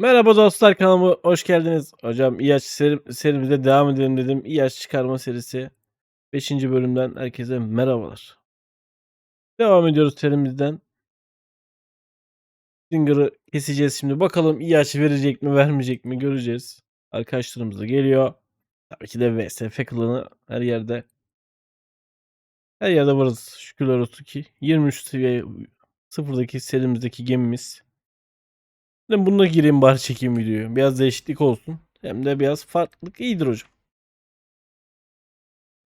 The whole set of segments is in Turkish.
Merhaba dostlar kanalıma hoş geldiniz. Hocam İyaç seri, serimize devam edelim dedim. İyaç çıkarma serisi 5. bölümden herkese merhabalar. Devam ediyoruz serimizden. Stinger'ı keseceğiz şimdi. Bakalım İyaç verecek mi vermeyecek mi göreceğiz. Arkadaşlarımız da geliyor. Tabii ki de VSF kılığını her yerde. Her yerde varız. Şükürler olsun ki. 23 seviye sıfırdaki serimizdeki gemimiz. Dedim bununla gireyim bari çekeyim videoyu. Biraz değişiklik olsun. Hem de biraz farklılık iyidir hocam.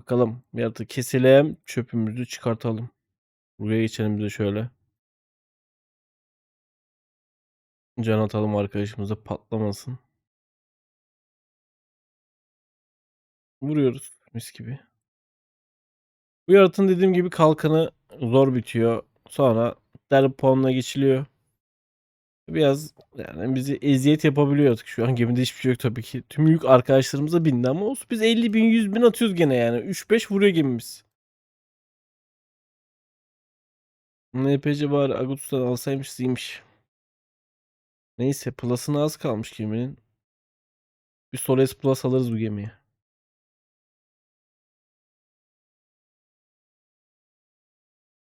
Bakalım bir artık keselim. Çöpümüzü çıkartalım. Buraya geçelim de şöyle. Can atalım arkadaşımıza patlamasın. Vuruyoruz mis gibi. Bu yaratığın dediğim gibi kalkanı zor bitiyor. Sonra derbi puanına geçiliyor. Biraz yani bizi eziyet yapabiliyor artık. Şu an gemide hiçbir şey yok tabii ki. Tüm yük arkadaşlarımıza bindi ama olsun biz 50 bin 100 bin atıyoruz gene yani. 3-5 vuruyor gemimiz. NPC bari Agustus'tan alsaymış iyiymiş. Neyse plus'ına az kalmış geminin. Bir Solace Plus alırız bu gemiye.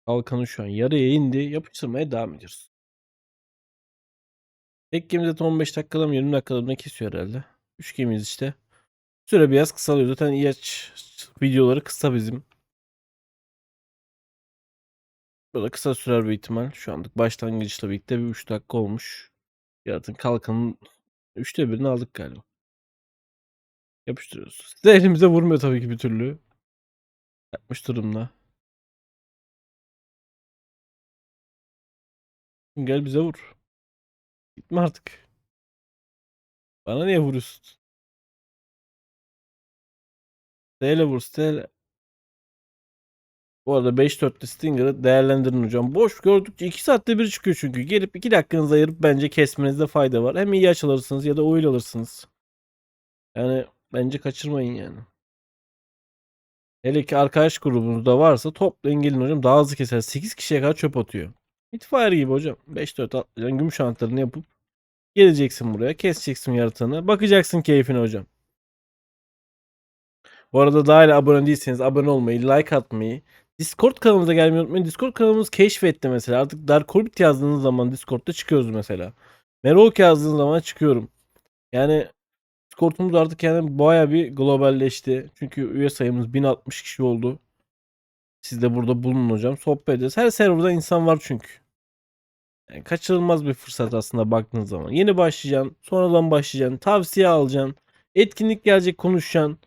Kalkanı şu an yarıya indi. Yapıştırmaya devam ediyoruz. Tek gemi zaten 15 dakikada mı 20 dakikada mı kesiyor herhalde. 3 gemimiz işte. Süre biraz kısalıyor. Zaten ilaç videoları kısa bizim. Böyle kısa sürer bir ihtimal. Şu anlık başlangıçla birlikte bir 3 dakika olmuş. Yaratın kalkanın 3'te birini aldık galiba. Yapıştırıyoruz. Size elimize vurmuyor tabii ki bir türlü. Yapmış durumda. Gel bize vur. Gitme artık. Bana niye vuruyorsun? Steyle vur Steyle. Bu arada 5-4'lü Stinger'ı değerlendirin hocam. Boş gördükçe 2 saatte bir çıkıyor çünkü. Gelip 2 dakikanızı ayırıp bence kesmenizde fayda var. Hem iyi alırsınız ya da oil alırsınız. Yani bence kaçırmayın yani. Hele ki arkadaş grubunuzda varsa toplayın gelin hocam. Daha hızlı keser. 8 kişiye kadar çöp atıyor. Hitfire gibi hocam. 5-4 atlayacaksın. Gümüş anahtarını yapıp geleceksin buraya. Keseceksin yaratığını. Bakacaksın keyfine hocam. Bu arada daha hala abone değilseniz abone olmayı, like atmayı, Discord kanalımıza gelmeyi unutmayın. Discord kanalımız keşfetti mesela. Artık Dark Orbit yazdığınız zaman Discord'da çıkıyoruz mesela. Merok yazdığınız zaman çıkıyorum. Yani Discord'umuz artık yani baya bir globalleşti. Çünkü üye sayımız 1060 kişi oldu. Siz de burada bulunun hocam. Sohbet edeceğiz. Her serverda insan var çünkü. Yani kaçırılmaz bir fırsat aslında baktığınız zaman. Yeni başlayacaksın. Sonradan başlayacaksın. Tavsiye alacaksın. Etkinlik gelecek konuşacaksın.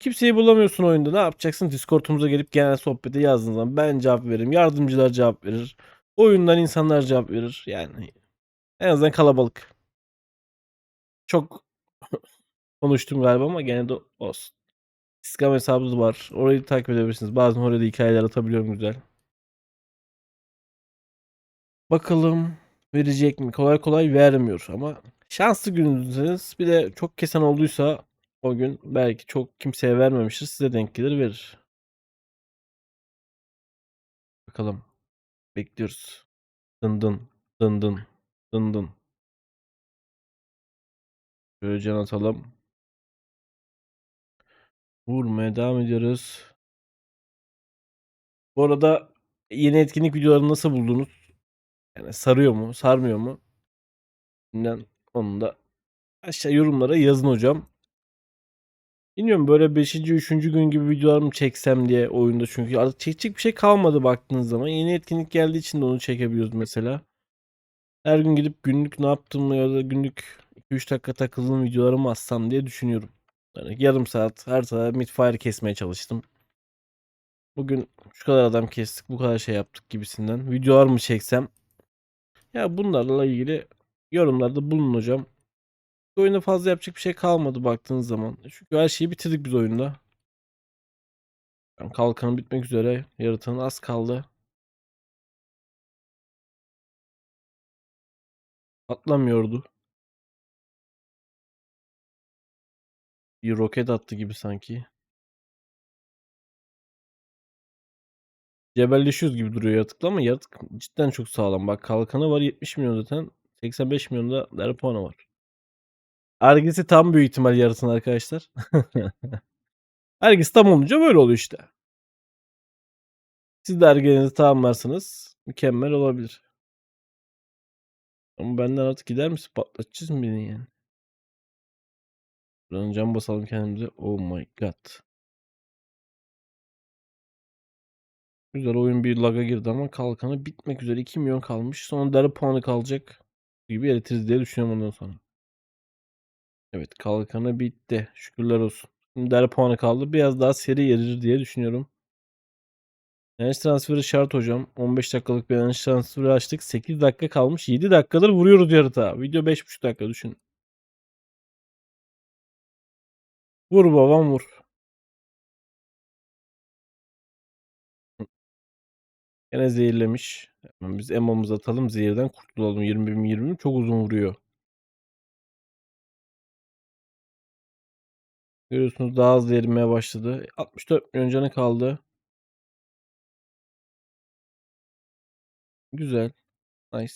Kimseyi bulamıyorsun oyunda. Ne yapacaksın? Discord'umuza gelip genel sohbete yazdığın zaman ben cevap veririm. Yardımcılar cevap verir. Oyundan insanlar cevap verir. Yani en azından kalabalık. Çok konuştum galiba ama gene de olsun. Instagram hesabımız var. Orayı takip edebilirsiniz. Bazen orada hikayeler atabiliyorum güzel. Bakalım verecek mi? Kolay kolay vermiyor ama şanslı gününüzseniz bir de çok kesen olduysa o gün belki çok kimseye vermemiştir. Size denk gelir verir. Bakalım. Bekliyoruz. Dın dın. Dın dın. Dın dın. Şöyle can atalım. Vurmaya devam ediyoruz. Bu arada yeni etkinlik videolarını nasıl buldunuz? Yani sarıyor mu? Sarmıyor mu? Bilmem. Onu da aşağı yorumlara yazın hocam. Bilmiyorum böyle 5. 3. gün gibi videolar mı çeksem diye oyunda çünkü artık çekecek bir şey kalmadı baktığınız zaman. Yeni etkinlik geldiği için de onu çekebiliyoruz mesela. Her gün gidip günlük ne yaptım ya da günlük 2-3 dakika takıldığım videolarımı assam diye düşünüyorum. Yani yarım saat her saat midfire kesmeye çalıştım. Bugün şu kadar adam kestik, bu kadar şey yaptık gibisinden. Videolar mı çeksem? Ya bunlarla ilgili yorumlarda bulun hocam. Oyunda fazla yapacak bir şey kalmadı baktığınız zaman. Çünkü her şeyi bitirdik biz oyunda. Yani kalkanı bitmek üzere. Yaratanın az kaldı. Atlamıyordu. Bir roket attı gibi sanki. Cebelleşiyoruz gibi duruyor yaratıkla ama yaratık cidden çok sağlam. Bak kalkanı var 70 milyon zaten. 85 milyon da değer puanı var. Argesi tam büyük ihtimal yarısın arkadaşlar. Argesi tam olunca böyle oluyor işte. Siz de argenizi tamamlarsınız. Mükemmel olabilir. Ama benden artık gider misin? Patlatacağız mı beni yani? Buradan cam basalım kendimize. Oh my god. Güzel oyun bir laga girdi ama kalkanı bitmek üzere 2 milyon kalmış. Sonra deri puanı kalacak gibi eritiriz diye düşünüyorum ondan sonra. Evet kalkanı bitti. Şükürler olsun. Şimdi deri puanı kaldı. Biraz daha seri erir diye düşünüyorum. Enerji transferi şart hocam. 15 dakikalık bir enerji transferi açtık. 8 dakika kalmış. 7 dakikadır vuruyoruz yarıta. Video 5,5 dakika düşün. Vur babam vur. Gene zehirlemiş. Hemen biz emmamızı atalım. Zehirden kurtulalım. 20 bin 20 bin çok uzun vuruyor. Görüyorsunuz daha hızlı erimeye başladı. 64 milyon canı kaldı. Güzel. Nice.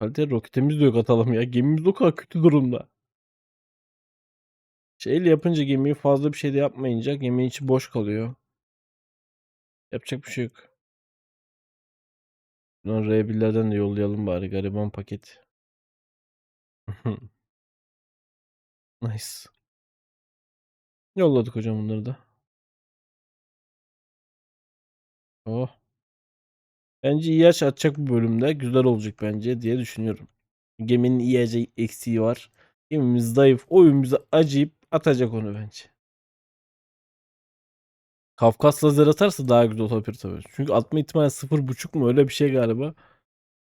Kaliteli roketimiz de yok atalım ya. Gemimiz o kadar kötü durumda. Şeyle yapınca gemiyi fazla bir şey de yapmayınca geminin içi boş kalıyor. Yapacak bir şey yok. Lan R1'lerden de yollayalım bari gariban paket. nice. Yolladık hocam bunları da. Oh. Bence iyi aç atacak bu bölümde. Güzel olacak bence diye düşünüyorum. Geminin iyi eksiği var. Gemimiz zayıf. Oyun bize acıyıp atacak onu bence. Kafkas lazer atarsa daha güzel olabilir tabii. Çünkü atma ihtimali 0.5 mu öyle bir şey galiba.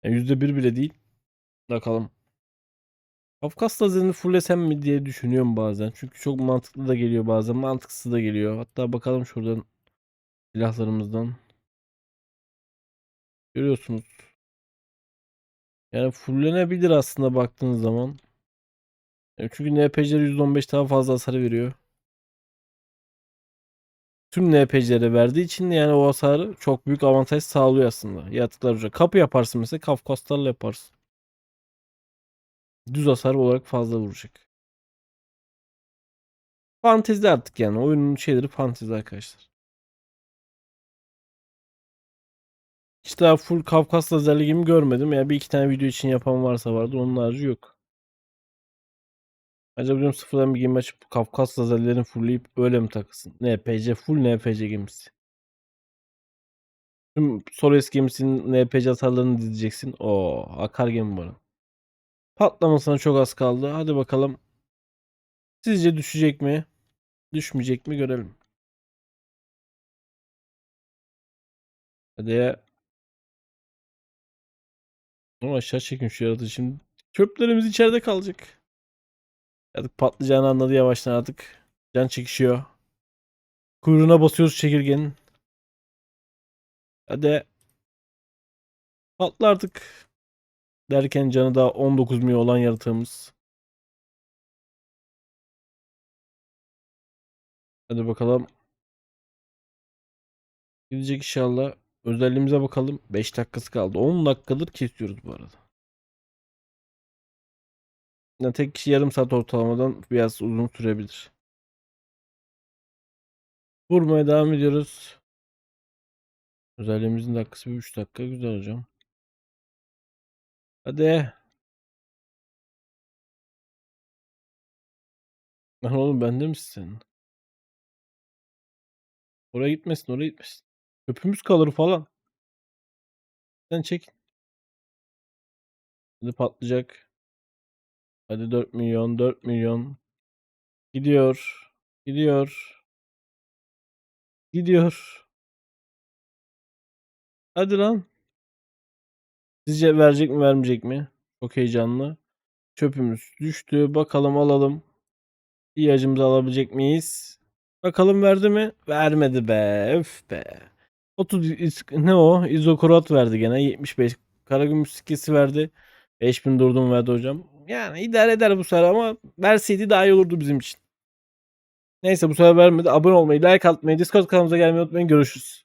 Yani %1 bile değil. Bakalım. Kafkas lazerini fullesem mi diye düşünüyorum bazen. Çünkü çok mantıklı da geliyor bazen. Mantıksız da geliyor. Hatta bakalım şuradan silahlarımızdan. Görüyorsunuz. Yani fullenebilir aslında baktığınız zaman. Yani çünkü NPC'ler %15 daha fazla hasar veriyor. Tüm NPC'lere verdiği için yani o hasarı çok büyük avantaj sağlıyor aslında. Yaratıklar uca. Kapı yaparsın mesela Kafkaslarla yaparsın. Düz hasar olarak fazla vuracak. Fantezi artık yani. Oyunun şeyleri fantezi arkadaşlar. Hiç daha full Kafkas lazerli gibi görmedim. Ya bir iki tane video için yapan varsa vardı. Onun harici yok. Acaba diyorum sıfırdan bir gemi açıp Kafkas lazerlerini fullleyip öyle mi takılsın? NPC full NPC gemisi. Tüm Soles gemisinin NPC hasarlarını dizeceksin. O akar gemi bana. Patlamasına çok az kaldı. Hadi bakalım. Sizce düşecek mi? Düşmeyecek mi görelim. Hadi. Ama aşağı çekin şu yaratıcı şimdi. Çöplerimiz içeride kalacak. Artık patlayacağını anladı yavaştan artık. Can çekişiyor. Kuyruğuna basıyoruz çekirgenin. Hadi. Patla artık. Derken canı da 19 milyon olan yaratığımız. Hadi bakalım. Gidecek inşallah. Özelliğimize bakalım. 5 dakikası kaldı. 10 dakikadır kesiyoruz bu arada. Yani tek kişi yarım saat ortalamadan biraz uzun sürebilir. Vurmaya devam ediyoruz. Özelliğimizin dakikası 3 dakika. Güzel hocam. Hadi. Lan oğlum bende misin? Oraya gitmesin, oraya gitmesin. Köpümüz kalır falan. Sen çek. Hadi patlayacak. Hadi 4 milyon, 4 milyon. Gidiyor. Gidiyor. Gidiyor. Hadi lan. Sizce verecek mi vermeyecek mi? Çok heyecanlı. Çöpümüz düştü. Bakalım alalım. İhtiyacımızı alabilecek miyiz? Bakalım verdi mi? Vermedi be. Öf be. 30 ne o? İzokorat verdi gene. 75 Karagümüş sikesi verdi. 5000 durdum verdi hocam. Yani idare eder bu sefer ama verseydi daha iyi olurdu bizim için. Neyse bu sefer vermedi. Abone olmayı, like atmayı, Discord kanalımıza gelmeyi unutmayın. Görüşürüz.